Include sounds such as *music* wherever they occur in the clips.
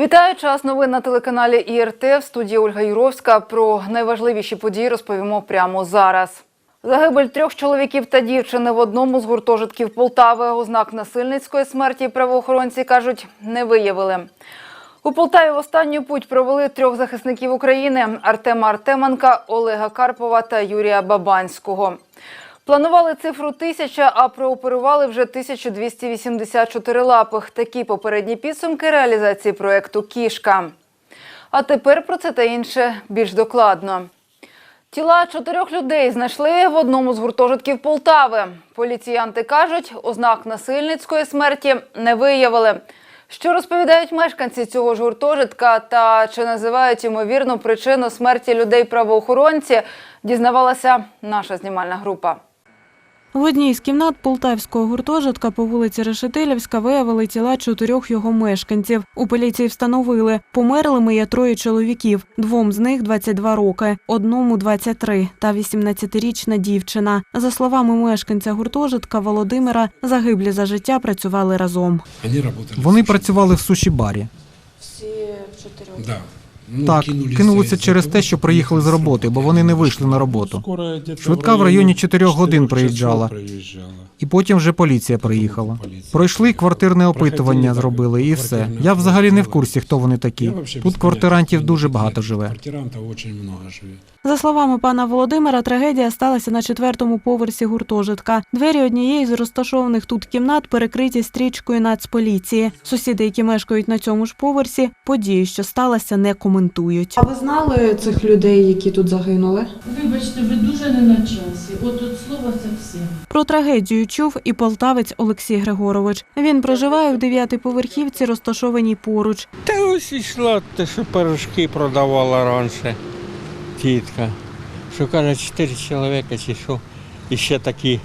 Вітаю час новин на телеканалі ІРТ. В студії Ольга Юровська. Про найважливіші події розповімо прямо зараз. Загибель трьох чоловіків та дівчини в одному з гуртожитків Полтави. Ознак насильницької смерті правоохоронці кажуть, не виявили. У Полтаві в останню путь провели трьох захисників України Артема Артеменка, Олега Карпова та Юрія Бабанського. Планували цифру тисяча, а прооперували вже 1284 лапих. Такі попередні підсумки реалізації проєкту Кішка. А тепер про це та інше більш докладно. Тіла чотирьох людей знайшли в одному з гуртожитків Полтави. Поліціянти кажуть, ознак насильницької смерті не виявили. Що розповідають мешканці цього ж гуртожитка та чи називають ймовірну причину смерті людей правоохоронці, дізнавалася наша знімальна група. В одній з кімнат полтавського гуртожитка по вулиці Решетилівська виявили тіла чотирьох його мешканців. У поліції встановили, померлими є троє чоловіків, двом з них 22 роки, одному 23 та 18-річна дівчина. За словами мешканця гуртожитка Володимира, загиблі за життя працювали разом. Они работали. Вони працювали в суші-барі. Да. Ну, Так, кинулись кинулися через те, що приїхали з роботи, бо вони не вийшли на роботу. Швидка в районі 4 годин приїжджала. І потім вже поліція приїхала. Пройшли квартирне опитування, зробили і все. Я взагалі не в курсі, хто вони такі. Тут квартирантів дуже багато живе. За словами пана Володимира, трагедія сталася на четвертому поверсі гуртожитка. Двері однієї з розташованих тут кімнат перекриті стрічкою Нацполіції. Сусіди, які мешкають на цьому ж поверсі, подію, що сталося, не коментують. А ви знали цих людей, які тут загинули? Вибачте, ви дуже не на часі. От от слово це все. Про трагедію чув і полтавець Олексій Григорович. Він проживає в дев'ятиповерхівці, розташованій поруч. Та ось йшла те, що пирожки продавала раніше тітка. Що каже, чотири чоловіка чи що, і ще такі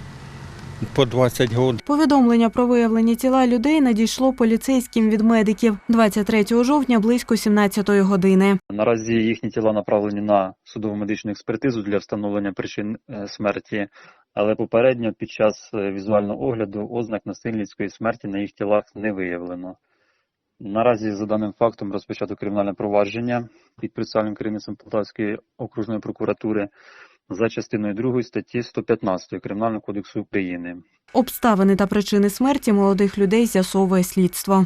по 20 років. Повідомлення про виявлення тіла людей надійшло поліцейським від медиків 23 жовтня близько 17 години. Наразі їхні тіла направлені на судово медичну експертизу для встановлення причин е, смерті, але попередньо під час е, візуального огляду ознак насильницької смерті на їх тілах не виявлено. Наразі за даним фактом розпочато кримінальне провадження під процесуальним керівництвом Полтавської окружної прокуратури за частиною 2 статті 115 Кримінального кодексу України. Обставини та причини смерті молодих людей з'ясовує слідство.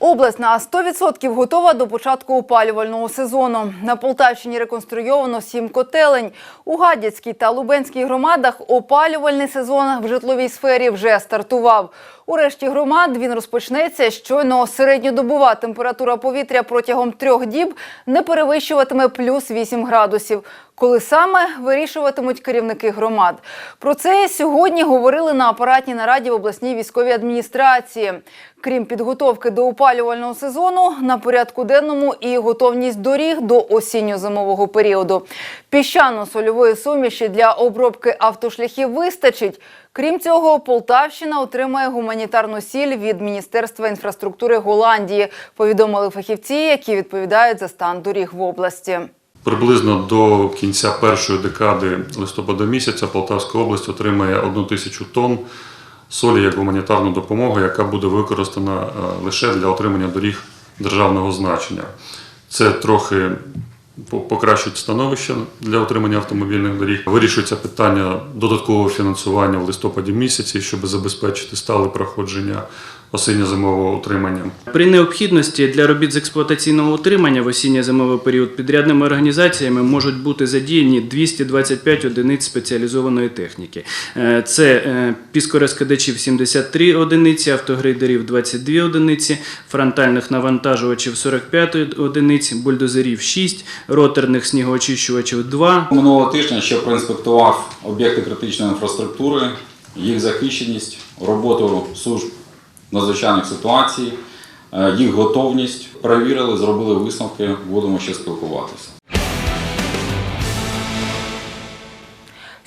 Область на 100% готова до початку опалювального сезону. На Полтавщині реконструйовано сім котелень. У Гадяцькій та Лубенській громадах опалювальний сезон в житловій сфері вже стартував. У решті громад він розпочнеться. Щойно середньодобова температура повітря протягом трьох діб не перевищуватиме плюс 8 градусів. Коли саме вирішуватимуть керівники громад. Про це сьогодні говорили на апаратній нараді в обласній військовій адміністрації. Крім підготовки до опалювального сезону, на порядку денному і готовність доріг до осінньо-зимового періоду. Піщано-сольової суміші для обробки автошляхів вистачить. Крім цього, Полтавщина отримає гуманітарну сіль від Міністерства інфраструктури Голландії, повідомили фахівці, які відповідають за стан доріг в області. Приблизно до кінця першої декади листопада місяця Полтавська область отримає одну тисячу тонн солі як гуманітарну допомогу, яка буде використана е, лише для отримання доріг державного значення. Це трохи покращить становище для отримання автомобільних доріг. Вирішується питання додаткового фінансування в листопаді місяці, щоб забезпечити стале проходження осінньо-зимового утримання. При необхідності для робіт з експлуатаційного утримання в осінньо-зимовий період підрядними організаціями можуть бути задіяні 225 одиниць спеціалізованої техніки. Е, Це е, піскорозкидачів 73 одиниці, автогрейдерів 22 одиниці, фронтальних навантажувачів 45 одиниць, бульдозерів 6, роторних снігоочищувачів 2, Минулого тижня ще проінспектував об'єкти критичної інфраструктури, їх захищеність, роботу служб надзвичайних ситуацій, е, їх готовність. Перевірили, зробили висновки, будемо ще спілкуватися.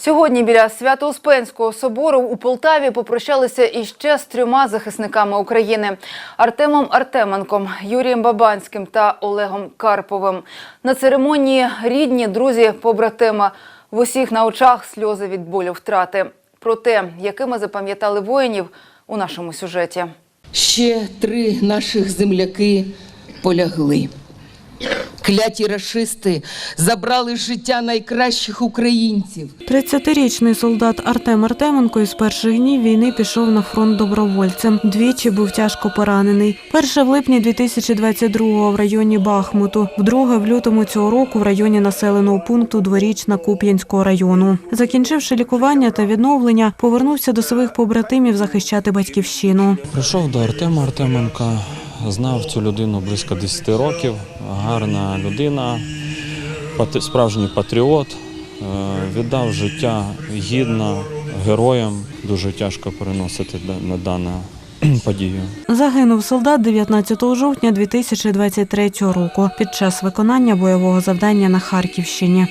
Сьогодні біля Свято-Успенського собору у Полтаві попрощалися іще з трьома захисниками України Артемом Артеменком, Юрієм Бабанським та Олегом Карповим. На церемонії рідні, друзі, побратима. В усіх на очах сльози від болю втрати. Про те, якими запам'ятали воїнів у нашому сюжеті. Ще три наших земляки полягли. Кляті рашисти забрали життя найкращих українців. 30-річний солдат Артем Артеменко із перших днів війни пішов на фронт добровольцем. Двічі був тяжко поранений. Перше в липні 2022-го в районі Бахмуту, вдруге в лютому цього року в районі населеного пункту Дворічна Куп'янського району. Закінчивши лікування та відновлення, повернувся до своїх побратимів захищати батьківщину. Прийшов до Артема Артеменка, знав цю людину близько 10 років. Гарна людина, справжній патріот, е, віддав життя гідно героям. Дуже тяжко переносити на дану *clears throat* подію. Загинув солдат 19 жовтня 2023 року під час виконання бойового завдання на Харківщині.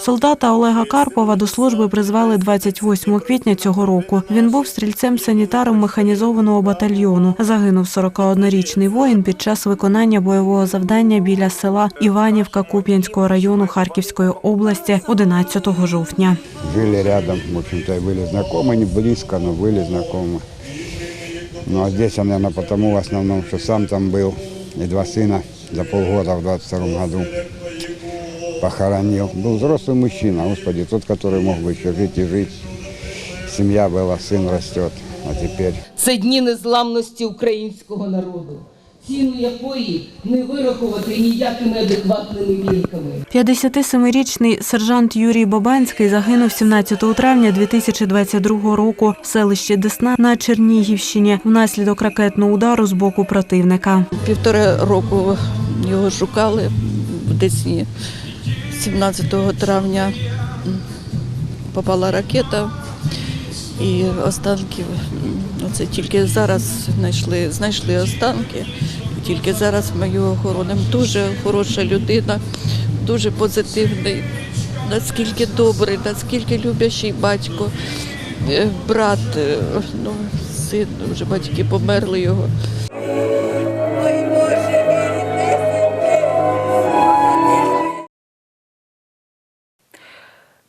Солдата Олега Карпова до служби призвали 28 квітня цього року. Він був стрільцем-санітаром механізованого батальйону. Загинув 41-річний воїн під час виконання бойового завдання біля села Іванівка Куп'янського району Харківської області 11 жовтня. жили рядом, в общем-то, и были знакомы, не близко, но были знакомы. Ну а здесь я, наверное, потому в основном, что сам там был, и два сына за полгода в 22 году похоронил. Был взрослый мужчина, господи, тот, который мог бы еще жить и жить. Семья была, сын растет, а теперь Це дні незламності українського народу, ціну якої не вирахувати ніякими адекватними ліками. 57-річний сержант Юрій Бабанський загинув 17 травня 2022 року в селищі Десна на Чернігівщині внаслідок ракетного удару з боку противника. Півтора року його шукали в Десні. 17 травня попала ракета і останки. м, Оце тільки зараз знайшли, знайшли останки. Тільки зараз ми його хоронимо. Дуже хороша людина, дуже позитивний, наскільки добрий, наскільки люблячий батько, е, брат, е, ну, син, вже батьки померли його.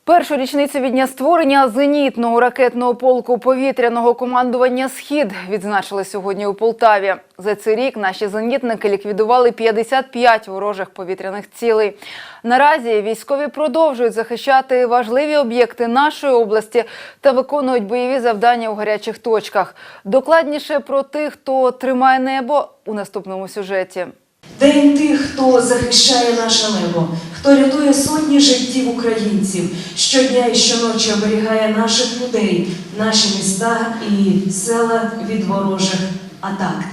Першу річницю від дня створення зенітного ракетного полку повітряного командування Схід відзначили сьогодні у Полтаві. За цей рік наші зенітники ліквідували 55 ворожих повітряних цілей. Наразі військові продовжують захищати важливі об'єкти нашої області та виконують бойові завдання у гарячих точках. Докладніше про тих, хто тримає небо у наступному сюжеті. День тих, хто захищає наше небо, хто рятує сотні життів українців, щодня і щоночі оберігає наших людей, наші міста і села від ворожих атак.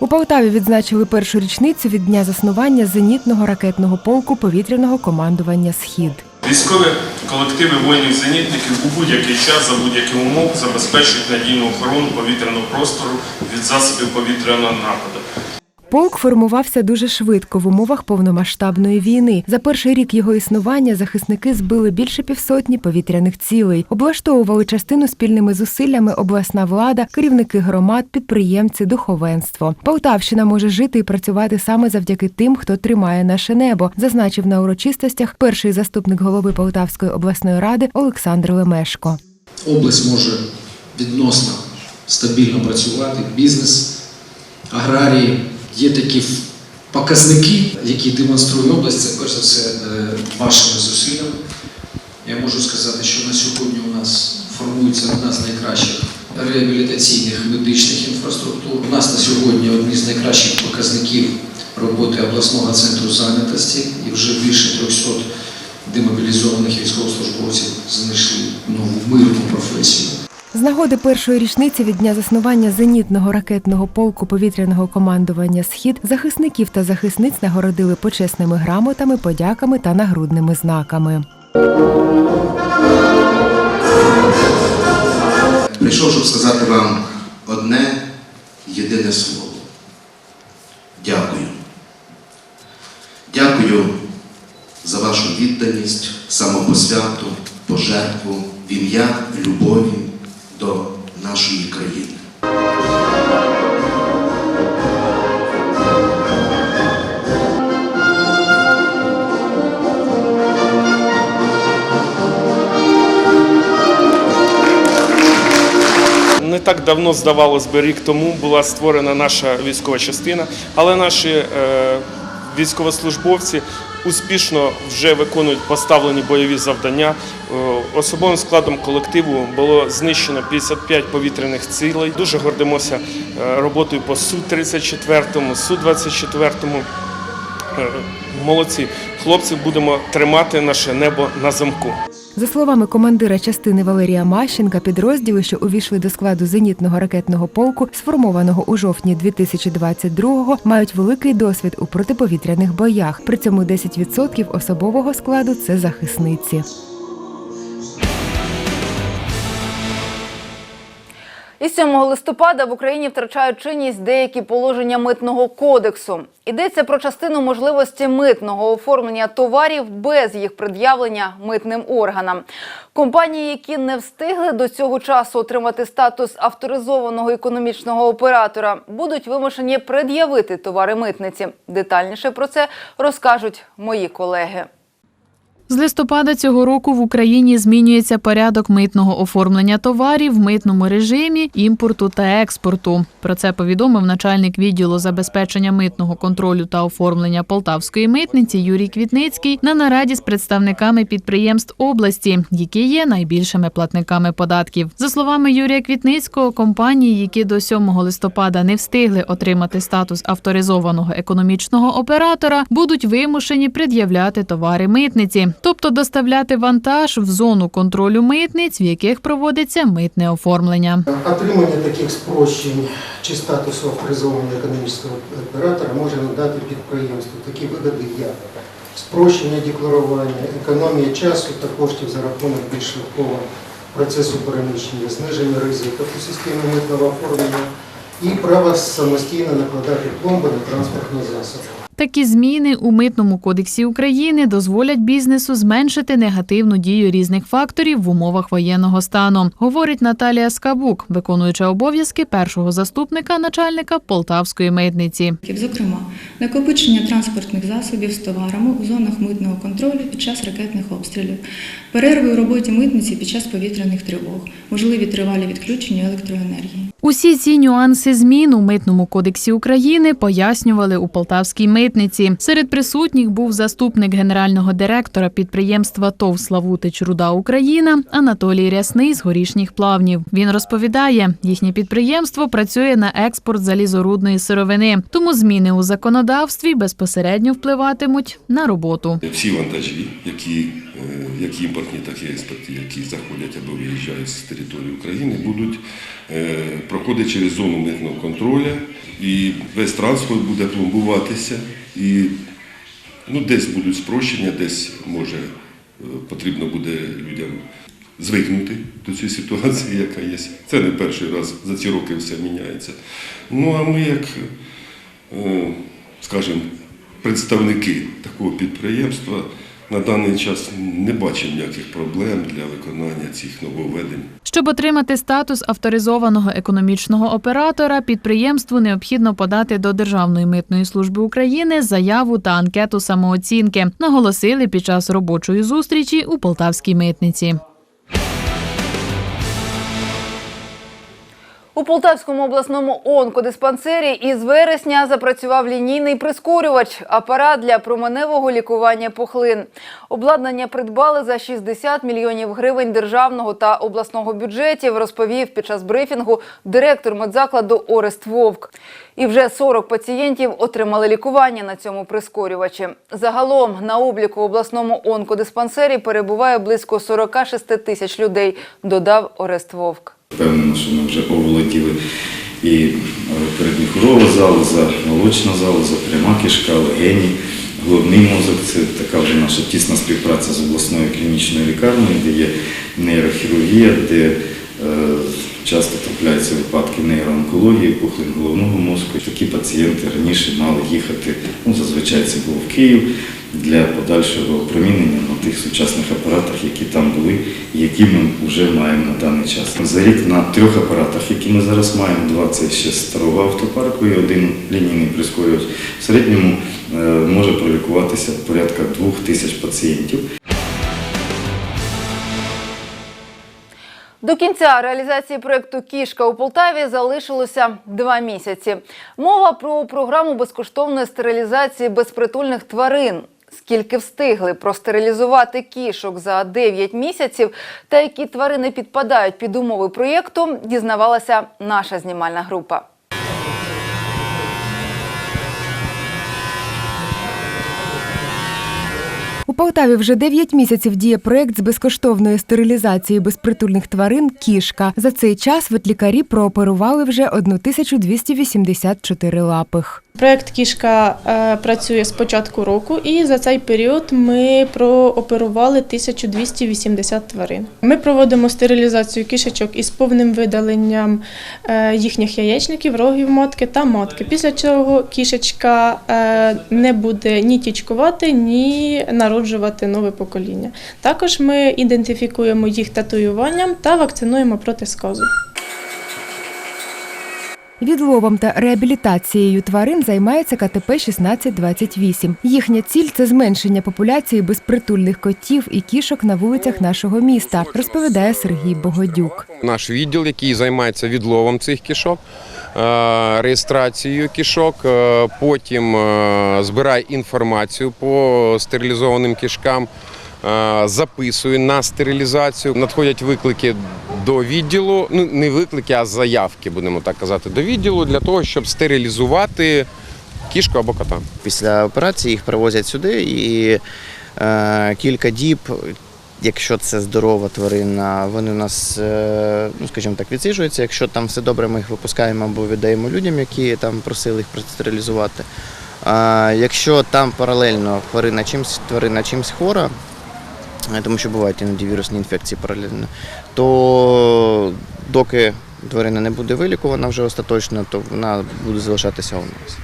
У Полтаві відзначили першу річницю від дня заснування зенітного ракетного полку повітряного командування Схід. Військові колективи воїнів-зенітників у будь-який час за будь-яких умов забезпечують надійну охорону повітряного простору від засобів повітряного нападу. Полк формувався дуже швидко в умовах повномасштабної війни. За перший рік його існування захисники збили більше півсотні повітряних цілей, облаштовували частину спільними зусиллями обласна влада, керівники громад, підприємці, духовенство. Полтавщина може жити і працювати саме завдяки тим, хто тримає наше небо, зазначив на урочистостях перший заступник голови Полтавської обласної ради Олександр Лемешко. область може відносно стабільно працювати, бізнес, аграрії. Є такі показники, які демонструє область, це перш за все е, вашими зусиллями. Я можу сказати, що на сьогодні у нас формується одна з найкращих реабілітаційних медичних інфраструктур. У нас на сьогодні одні з найкращих показників роботи обласного центру зайнятості і вже більше 300 демобілізованих військовослужбовців знайшли нову мирну професію. З нагоди першої річниці від дня заснування зенітного ракетного полку повітряного командування Схід захисників та захисниць нагородили почесними грамотами, подяками та нагрудними знаками. Прийшов, щоб сказати вам одне єдине слово. Дякую. Дякую за вашу відданість, самопосвяту, пожертву в ім'я любові до нашої країни. Не так давно здавалось би, рік тому була створена наша військова частина, але наші е, військовослужбовці успішно вже виконують поставлені бойові завдання. Е, Особовим складом колективу було знищено 55 повітряних цілей. Дуже гордимося е, роботою по Су-34, Су-24. Е, Молодці, хлопці, будемо тримати наше небо на замку. За словами командира частини Валерія Мащенка, підрозділи, що увійшли до складу зенітного ракетного полку, сформованого у жовтні 2022-го, мають великий досвід у протиповітряних боях. При цьому 10% особового складу це захисниці. Із 7 листопада в Україні втрачають чинність деякі положення митного кодексу. Йдеться про частину можливості митного оформлення товарів без їх пред'явлення митним органам. Компанії, які не встигли до цього часу отримати статус авторизованого економічного оператора, будуть вимушені пред'явити товари митниці. Детальніше про це розкажуть мої колеги. З листопада цього року в Україні змінюється порядок митного оформлення товарів в митному режимі імпорту та експорту. Про це повідомив начальник відділу забезпечення митного контролю та оформлення Полтавської митниці Юрій Квітницький на нараді з представниками підприємств області, які є найбільшими платниками податків. За словами Юрія Квітницького, компанії, які до 7 листопада не встигли отримати статус авторизованого економічного оператора, будуть вимушені пред'являти товари митниці, тобто доставляти вантаж в зону контролю митниць, в яких проводиться митне оформлення. Отримання таких спрощень чи статусу авторизованого економічного оператора може надати підприємству такі вигоди, як спрощення декларування, економія часу та коштів за рахунок більш швидкого процесу переміщення, зниження ризику у системі митного оформлення і право самостійно накладати пломби на транспортні засоби. Такі зміни у митному кодексі України дозволять бізнесу зменшити негативну дію різних факторів в умовах воєнного стану, говорить Наталія Скабук, виконуюча обов'язки першого заступника начальника Полтавської митниці. Зокрема, накопичення транспортних засобів з товарами у зонах митного контролю під час ракетних обстрілів, перерви у роботі митниці під час повітряних тривог, можливі тривалі відключення електроенергії. Усі ці нюанси змін у митному кодексі України пояснювали у Полтавській митниці. Серед присутніх був заступник генерального директора підприємства ТОВ Славутич Руда Україна Анатолій Рясний з горішніх плавнів. Він розповідає, їхнє підприємство працює на експорт залізорудної сировини, тому зміни у законодавстві безпосередньо впливатимуть на роботу. Всі вантажі, які як імпортні, так і експортні, які заходять або виїжджають з території України, будуть е, проходити через зону митного контролю, і весь транспорт буде пломбуватися, і ну, десь будуть спрощення, десь може е, потрібно буде людям звикнути до цієї ситуації, яка є. Це не перший раз за ці роки все міняється. Ну а ми, як, е, скажімо, представники такого підприємства на даний час не бачимо ніяких проблем для виконання цих нововведень. Щоб отримати статус авторизованого економічного оператора, підприємству необхідно подати до Державної митної служби України заяву та анкету самооцінки, наголосили під час робочої зустрічі у Полтавській митниці. У Полтавському обласному онкодиспансері із вересня запрацював лінійний прискорювач – апарат для променевого лікування пухлин. Обладнання придбали за 60 мільйонів гривень державного та обласного бюджетів, розповів під час брифінгу директор медзакладу Орест Вовк. І вже 40 пацієнтів отримали лікування на цьому прискорювачі. Загалом на обліку в обласному онкодиспансері перебуває близько 46 тисяч людей, додав Орест Вовк. Впевнено, що ми вже оволоділи і передміхурова залоза, молочна залоза, пряма кишка, легені, головний мозок. Це така вже наша тісна співпраця з обласною клінічною лікарнею, де є нейрохірургія, де е, часто трапляються випадки нейроонкології, пухлин головного мозку. Такі пацієнти раніше мали їхати, ну зазвичай це було в Київ для подальшого опромінення на тих сучасних апаратах, які там були, які ми вже маємо на даний час. За рік на трьох апаратах, які ми зараз маємо, два це ще старого автопарку і один лінійний прискорювач, в середньому е, може пролікуватися порядка двох тисяч пацієнтів. До кінця реалізації проєкту Кішка у Полтаві залишилося два місяці. Мова про програму безкоштовної стерилізації безпритульних тварин. Скільки встигли простерилізувати кішок за 9 місяців та які тварини підпадають під умови проєкту, дізнавалася наша знімальна група. Полтаві вже 9 місяців діє проект з безкоштовної стерилізації безпритульних тварин Кішка. За цей час ветлікарі прооперували вже 1284 лапих. Проект Кішка е, працює з початку року, і за цей період ми прооперували 1280 тварин. Ми проводимо стерилізацію кішечок із повним видаленням е, їхніх яєчників, рогів матки та матки. Після чого кішечка е, не буде ні тічкувати, ні народжувати нове покоління. Також ми ідентифікуємо їх татуюванням та вакцинуємо проти сказу. Відловом та реабілітацією тварин займається КТП 1628. Їхня ціль це зменшення популяції безпритульних котів і кішок на вулицях нашого міста, розповідає Сергій Богодюк. Наш відділ, який займається відловом цих кішок, е, реєстрацією кішок, е, потім е, збирає інформацію по стерилізованим кішкам, записує на стерилізацію. Надходять виклики до відділу, ну не виклики, а заявки, будемо так казати, до відділу для того, щоб стерилізувати кішку або кота. Після операції їх привозять сюди і е, кілька діб, якщо це здорова тварина, вони у нас, е, ну скажімо так, відсиджуються. Якщо там все добре, ми їх випускаємо або віддаємо людям, які там просили їх простерилізувати. Якщо там паралельно тварина чимсь, тварина чимсь хвора, е, тому що бувають іноді вірусні інфекції паралельно, то доки тварина не буде вилікувана вже остаточно, то вона буде залишатися у нас.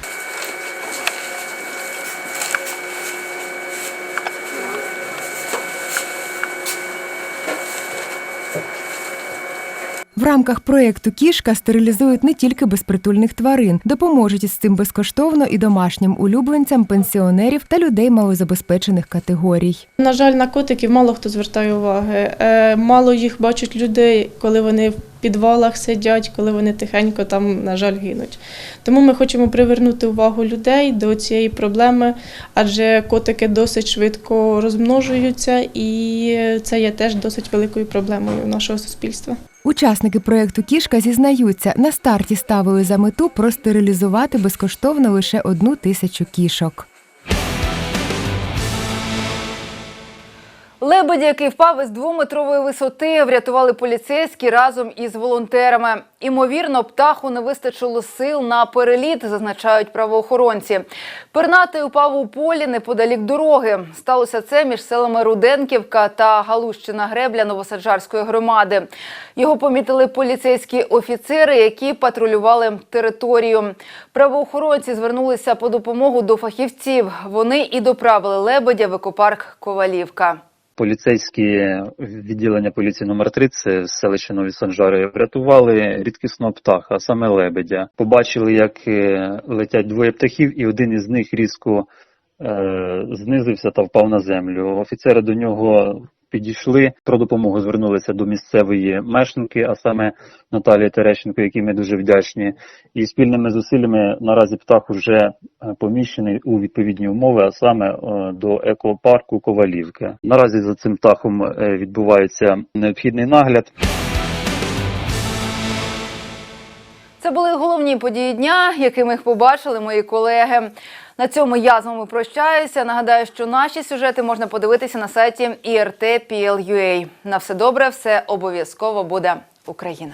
Рамках проєкту Кішка стерилізують не тільки безпритульних тварин, допоможуть із цим безкоштовно і домашнім улюбленцям пенсіонерів та людей малозабезпечених категорій. На жаль, на котиків мало хто звертає уваги. Е, Мало їх бачать людей, коли вони підвалах сидять, коли вони тихенько там, на жаль, гинуть. Тому ми хочемо привернути увагу людей до цієї проблеми, адже котики досить швидко розмножуються, і це є теж досить великою проблемою нашого суспільства. Учасники проєкту Кішка зізнаються, на старті ставили за мету простерилізувати безкоштовно лише одну тисячу кішок. Лебедя, який впав із двометрової висоти, врятували поліцейські разом із волонтерами. Імовірно, птаху не вистачило сил на переліт, зазначають правоохоронці. Пернатий упав у полі неподалік дороги. Сталося це між селами Руденківка та Галущина Гребля Новосаджарської громади. Його помітили поліцейські офіцери, які патрулювали територію. Правоохоронці звернулися по допомогу до фахівців. Вони і доправили лебедя в екопарк Ковалівка. Поліцейські відділення поліції номер 3 це селище Нові Санжари врятували рідкісного птаха, а саме лебедя. Побачили, як е, летять двоє птахів, і один із них різко е, знизився та впав на землю. Офіцери до нього підійшли, про допомогу звернулися до місцевої мешканки, а саме Наталії Терещенко, якій ми дуже вдячні. І спільними зусиллями наразі птах вже е, поміщений у відповідні умови, а саме е, до екопарку Ковалівки. Наразі за цим птахом е, відбувається необхідний нагляд. Це були головні події дня, якими їх побачили мої колеги. На цьому я з вами прощаюся. Нагадаю, що наші сюжети можна подивитися на сайті IRT.PL.UA. На все добре, все обов'язково буде Україна.